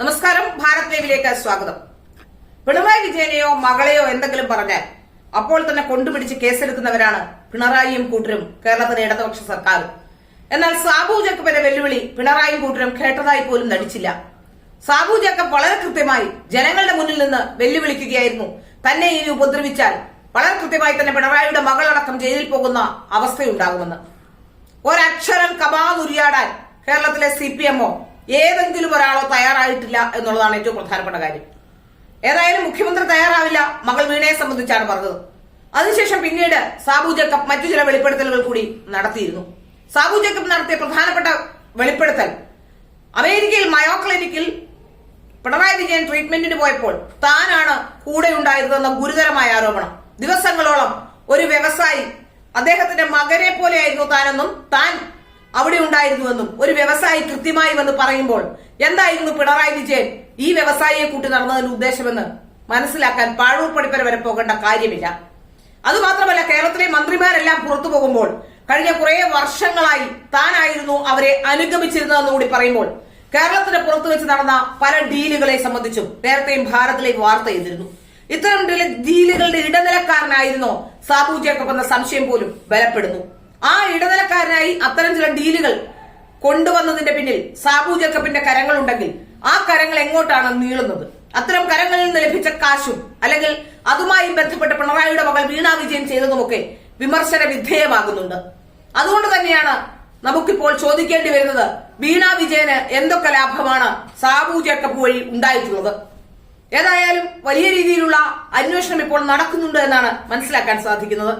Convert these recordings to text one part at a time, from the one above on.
നമസ്കാരം ഭാരത് ലൈവിലേക്ക് സ്വാഗതം. പിണറായി വിജയനെയോ മകളെയോ എന്തെങ്കിലും പറഞ്ഞാൽ അപ്പോൾ തന്നെ കൊണ്ടുപിടിച്ച് കേസെടുക്കുന്നവരാണ് പിണറായിയും കൂട്ടരും കേരളത്തിലെ ഇടതുപക്ഷ സർക്കാർ എന്നാൽ സാബു ജേക്കബിന്റെ വെല്ലുവിളി പിണറായിയും കൂട്ടരും കേട്ടതായി പോലും നടിച്ചില്ല. സാബു ജേക്കബ് വളരെ കൃത്യമായി ജനങ്ങളുടെ മുന്നിൽ നിന്ന് വെല്ലുവിളിക്കുകയായിരുന്നു. തന്നെ ഇനി ഉപദ്രവിച്ചാൽ വളരെ കൃത്യമായി തന്നെ പിണറായിയുടെ മകളടക്കം ജയിലിൽ പോകുന്ന അവസ്ഥയുണ്ടാകുമെന്ന്. ഒരക്ഷരം കമാതുരിയാടാൻ കേരളത്തിലെ സി പി എമ്മോ ഏതെങ്കിലും ഒരാളോ തയ്യാറായിട്ടില്ല എന്നുള്ളതാണ് ഏറ്റവും പ്രധാനപ്പെട്ട കാര്യം. ഏതായാലും മുഖ്യമന്ത്രി തയ്യാറാവില്ല മകൾ വീണയെ സംബന്ധിച്ചാണ് പറഞ്ഞത്. അതിനുശേഷം പിന്നീട് സാബു ജേക്കബ് മറ്റു ചില വെളിപ്പെടുത്തലുകൾ കൂടി നടത്തിയിരുന്നു. സാബു ജേക്കബ് നടത്തിയ പ്രധാനപ്പെട്ട വെളിപ്പെടുത്തൽ അമേരിക്കയിൽ മയോ ക്ലിനിക്കിൽ പിണറായി വിജയൻ ട്രീറ്റ്മെന്റിന് പോയപ്പോൾ താനാണ് കൂടെ ഉണ്ടായിരുന്നെന്ന ഗുരുതരമായ ആരോപണം. ദിവസങ്ങളോളം ഒരു വ്യവസായി അദ്ദേഹത്തിന്റെ മകനെ പോലെയായിരുന്നു താനെന്നും താൻ അവിടെ ഉണ്ടായിരുന്നുവെന്നും ഒരു വ്യവസായി കൃത്യമായി വന്ന് പറയുമ്പോൾ എന്തായിരുന്നു പിണറായി വിജയൻ ഈ വ്യവസായിയെ കൂട്ടി നടന്നതിന്റെ ഉദ്ദേശമെന്ന് മനസ്സിലാക്കാൻ പാഴൂർ പടിപ്പര വരെ പോകേണ്ട കാര്യമില്ല. അതുമാത്രമല്ല കേരളത്തിലെ മന്ത്രിമാരെല്ലാം പുറത്തു പോകുമ്പോൾ കഴിഞ്ഞ കുറെ വർഷങ്ങളായി താനായിരുന്നു അവരെ അനുഗമിച്ചിരുന്നതെന്ന് കൂടി പറയുമ്പോൾ കേരളത്തിന് പുറത്തു വെച്ച് നടന്ന പല ഡീലുകളെ സംബന്ധിച്ചും നേരത്തെയും ഭാരതിലേക്ക് വാർത്ത ചെയ്തിരുന്നു. ഇത്തരം ഡീലുകളുടെ ഇടനിലക്കാരനായിരുന്നോ സാബു ജേക്കബ് എന്ന സംശയം പോലും ബലപ്പെടുന്നു. ആ ഇടനിലക്കാരനായി അത്തരം ചില ഡീലുകൾ കൊണ്ടുവന്നതിന്റെ പിന്നിൽ സാബു ജേക്കബിന്റെ കരങ്ങളുണ്ടെങ്കിൽ ആ കരങ്ങൾ എങ്ങോട്ടാണ് നീളുന്നത്? അത്തരം കരങ്ങളിൽ നിന്ന് ലഭിച്ച കാശും അല്ലെങ്കിൽ അതുമായി ബന്ധപ്പെട്ട് പിണറായിയുടെ മകൾ വീണ വിജയൻ ചെയ്തതുമൊക്കെ വിമർശന വിധേയമാകുന്നുണ്ട്. അതുകൊണ്ട് തന്നെയാണ് നമുക്കിപ്പോൾ ചോദിക്കേണ്ടി വരുന്നത് വീണ വിജയന് എന്തൊക്കെ ലാഭമാണ് സാബു ജേക്കബ് വഴി ഉണ്ടായിട്ടുള്ളത്? ഏതായാലും വലിയ രീതിയിലുള്ള അന്വേഷണം ഇപ്പോൾ നടക്കുന്നുണ്ട് എന്നാണ് മനസ്സിലാക്കാൻ സാധിക്കുന്നത്.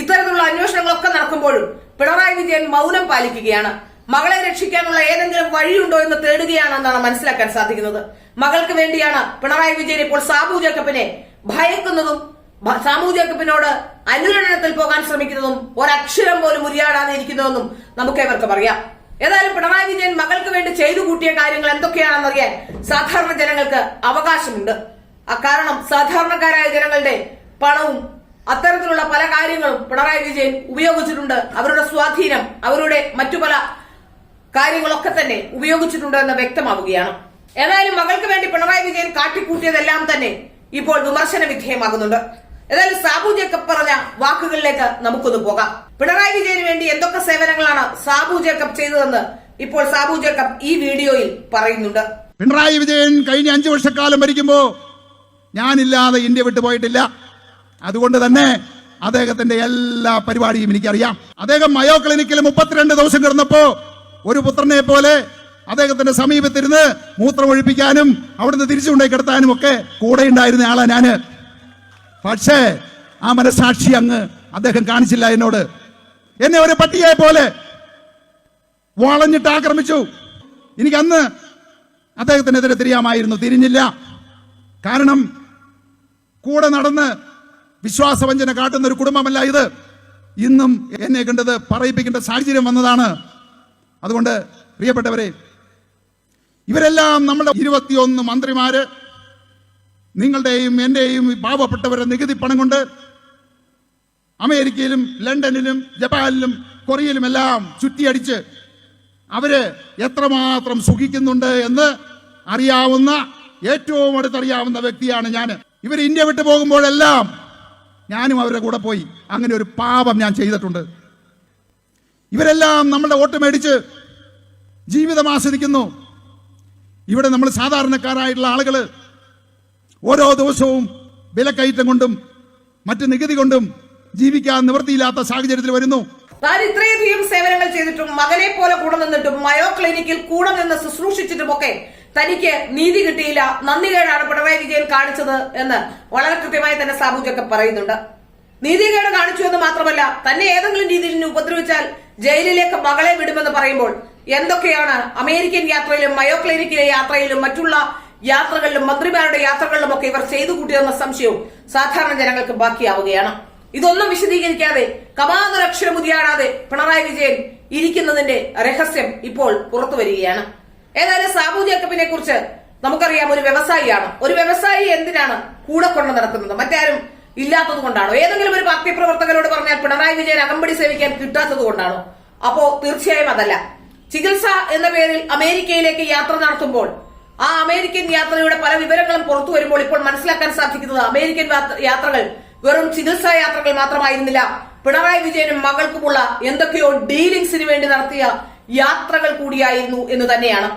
ഇത്തരത്തിലുള്ള അന്വേഷണങ്ങളൊക്കെ നടക്കുമ്പോഴും പിണറായി വിജയൻ മൗനം പാലിക്കുകയാണ്. മകളെ രക്ഷിക്കാനുള്ള ഏതെങ്കിലും വഴിയുണ്ടോ എന്ന് തേടുകയാണെന്നാണ് മനസ്സിലാക്കാൻ സാധിക്കുന്നത്. മകൾക്ക് വേണ്ടിയാണ് പിണറായി വിജയൻ ഇപ്പോൾ സാബു ജേക്കബിനെ ഭയക്കുന്നതും സാബു ജേക്കബിനോട് അനുരണനത്തിൽ പോകാൻ ശ്രമിക്കുന്നതും ഒരക്ഷരം പോലും ഉരിയാടാതെ ഇരിക്കുന്നതെന്നും നമുക്ക് ഏവർക്കും അറിയാം. ഏതായാലും പിണറായി വിജയൻ മകൾക്ക് വേണ്ടി ചെയ്തു കൂട്ടിയ കാര്യങ്ങൾ എന്തൊക്കെയാണെന്നറിയാൻ സാധാരണ ജനങ്ങൾക്ക് അവകാശമുണ്ട്. കാരണം സാധാരണക്കാരായ ജനങ്ങളുടെ പണവും അത്തരത്തിലുള്ള പല കാര്യങ്ങളും പിണറായി വിജയൻ ഉപയോഗിച്ചിട്ടുണ്ട്. അവരുടെ സ്വാധീനം അവരുടെ മറ്റു പല കാര്യങ്ങളൊക്കെ തന്നെ ഉപയോഗിച്ചിട്ടുണ്ട് എന്ന് വ്യക്തമാവുകയാണ്. ഏതായാലും മകൾക്ക് വേണ്ടി പിണറായി വിജയൻ കാട്ടിക്കൂട്ടിയതെല്ലാം തന്നെ ഇപ്പോൾ വിമർശന വിധേയമാകുന്നുണ്ട്. ഏതായാലും സാബു ജേക്കബ് പറഞ്ഞ വാക്കുകളിലേക്ക് നമുക്കൊന്ന് പോകാം. പിണറായി വിജയന് വേണ്ടി എന്തൊക്കെ സേവനങ്ങളാണ് സാബു ജേക്കബ് ചെയ്തതെന്ന് ഇപ്പോൾ സാബു ജേക്കബ് ഈ വീഡിയോയിൽ പറയുന്നുണ്ട്. പിണറായി വിജയൻ കഴിഞ്ഞ അഞ്ചു വർഷക്കാലം ഭരിക്കുമ്പോ ഞാനില്ലാതെ ഇന്ത്യ വിട്ടു പോയിട്ടില്ല അതുകൊണ്ട് തന്നെ അദ്ദേഹത്തിന്റെ എല്ലാ പരിപാടിയും എനിക്കറിയാം. അദ്ദേഹം മയോ ക്ലിനിക്കിൽ മുപ്പത്തിരണ്ട് ദിവസം കിടന്നപ്പോ ഒരു പുത്രനെ പോലെ അദ്ദേഹത്തിന്റെ സമീപത്തിരുന്ന് മൂത്രമൊഴിപ്പിക്കാനും അവിടുന്ന് തിരിച്ചുകൊണ്ടേ കിടത്താനും ഒക്കെ കൂടെ ഉണ്ടായിരുന്ന ആളാ ഞാൻ. പക്ഷേ ആ മനസാക്ഷി അങ്ങ് അദ്ദേഹം കാണിച്ചില്ല എന്നോട്. എന്നെ ഒരു പട്ടിയെ പോലെ വളഞ്ഞിട്ട് ആക്രമിച്ചു. എനിക്ക് അന്ന് അദ്ദേഹത്തിനെതിരെ തിരിയാമായിരുന്നു. തിരിഞ്ഞില്ല. കാരണം കൂടെ നടന്ന് വിശ്വാസവഞ്ചന കാട്ടുന്ന ഒരു കുടുംബമല്ല ഇത്. ഇന്നും എന്നെ കണ്ടത് പറയിപ്പിക്കേണ്ട സാഹചര്യം വന്നതാണ്. അതുകൊണ്ട് പ്രിയപ്പെട്ടവരെ ഇവരെല്ലാം നമ്മുടെ ഇരുപത്തിയൊന്ന് മന്ത്രിമാര് നിങ്ങളുടെയും എന്റെയും പാവപ്പെട്ടവരെ നികുതി പണം കൊണ്ട് അമേരിക്കയിലും ലണ്ടനിലും ജപ്പാനിലും കൊറിയയിലും എല്ലാം ചുറ്റിയടിച്ച് അവർ എത്രമാത്രം സുഖിക്കുന്നുണ്ട് എന്ന് അറിയാവുന്ന ഏറ്റവും അടുത്തറിയാവുന്ന വ്യക്തിയാണ് ഞാൻ ഇവർ ഇന്ത്യ വിട്ടു പോകുമ്പോഴെല്ലാം ഞാനും അവരുടെ കൂടെ പോയി. അങ്ങനെ ഒരു പാപം ഞാൻ ചെയ്തിട്ടുണ്ട്. ഇവരെല്ലാം നമ്മളുടെ വോട്ട് മേടിച്ച് ജീവിതം ആസ്വദിക്കുന്നു. ഇവിടെ നമ്മൾ സാധാരണക്കാരായിട്ടുള്ള ആളുകൾ ഓരോ ദിവസവും വിലക്കയറ്റം കൊണ്ടും മറ്റ് നികുതി കൊണ്ടും ജീവിക്കാൻ നിവൃത്തിയില്ലാത്ത സാഹചര്യത്തിൽ വരുന്നു. ഇത്രയധികം സേവനങ്ങൾ ചെയ്തിട്ടും മകനെ പോലെ കൂടെ നിന്നിട്ടും മയോ ക്ലിനിക്കിൽ കൂടെ നിന്ന് ശുശ്രൂഷിച്ചിട്ടുമൊക്കെ തനിക്ക് നീതി കിട്ടിയില്ല. നന്ദികേടാണ് പിണറായി വിജയൻ കാണിച്ചത് എന്ന് വളരെ കൃത്യമായി തന്നെ സാബു പറയുന്നുണ്ട്. നീതികേട് കാണിച്ചു എന്ന് മാത്രമല്ല തന്നെ ഏതെങ്കിലും രീതിയിൽ ഉപദ്രവിച്ചാൽ ജയിലിലേക്ക് മകളെ വിടുമെന്ന് പറയുമ്പോൾ എന്തൊക്കെയാണ് അമേരിക്കൻ യാത്രയിലും മയോ ക്ലിനിക്കിലെ യാത്രയിലും മറ്റുള്ള യാത്രകളിലും മന്ത്രിമാരുടെ യാത്രകളിലും ഒക്കെ ഇവർ ചെയ്തു കൂട്ടിയെന്ന സംശയവും സാധാരണ ജനങ്ങൾക്ക് ബാക്കിയാവുകയാണ്. ഇതൊന്നും വിശദീകരിക്കാതെ കമാതൊരക്ഷരം ഉതിയാടാതെ പിണറായി വിജയൻ ഇരിക്കുന്നതിന്റെ രഹസ്യം ഇപ്പോൾ പുറത്തു വരികയാണ്. ഏതായാലും സാബു ജേക്കബിനെ കുറിച്ച് നമുക്കറിയാം ഒരു വ്യവസായിയാണ്. ഒരു വ്യവസായി എന്തിനാണ് കൂടെ കൊണ്ട് നടക്കുന്നത്? മറ്റാരും ഇല്ലാത്തത് കൊണ്ടാണോ? ഏതെങ്കിലും ഒരു പാർട്ടി പ്രവർത്തകരോട് പറഞ്ഞാൽ പിണറായി വിജയൻ അകമ്പടി സേവിക്കാൻ കിട്ടാത്തത് കൊണ്ടാണോ? അപ്പോ തീർച്ചയായും അതല്ല. ചികിത്സ എന്ന പേരിൽ അമേരിക്കയിലേക്ക് യാത്ര നടത്തുമ്പോൾ ആ അമേരിക്കൻ യാത്രയുടെ പല വിവരങ്ങളും പുറത്തു വരുമ്പോൾ ഇപ്പോൾ മനസ്സിലാക്കാൻ സാധിക്കുന്നത് അമേരിക്കൻ യാത്രകൾ വെറും ചികിത്സാ യാത്രകൾ മാത്രമായിരുന്നില്ല. പിണറായി വിജയനും മകൾക്കുമുള്ള എന്തൊക്കെയോ ഡീലിംഗ്സിന് വേണ്ടി നടത്തിയ യാത്രകൾ കൂടിയായിരുന്നു എന്ന് തന്നെയാണ്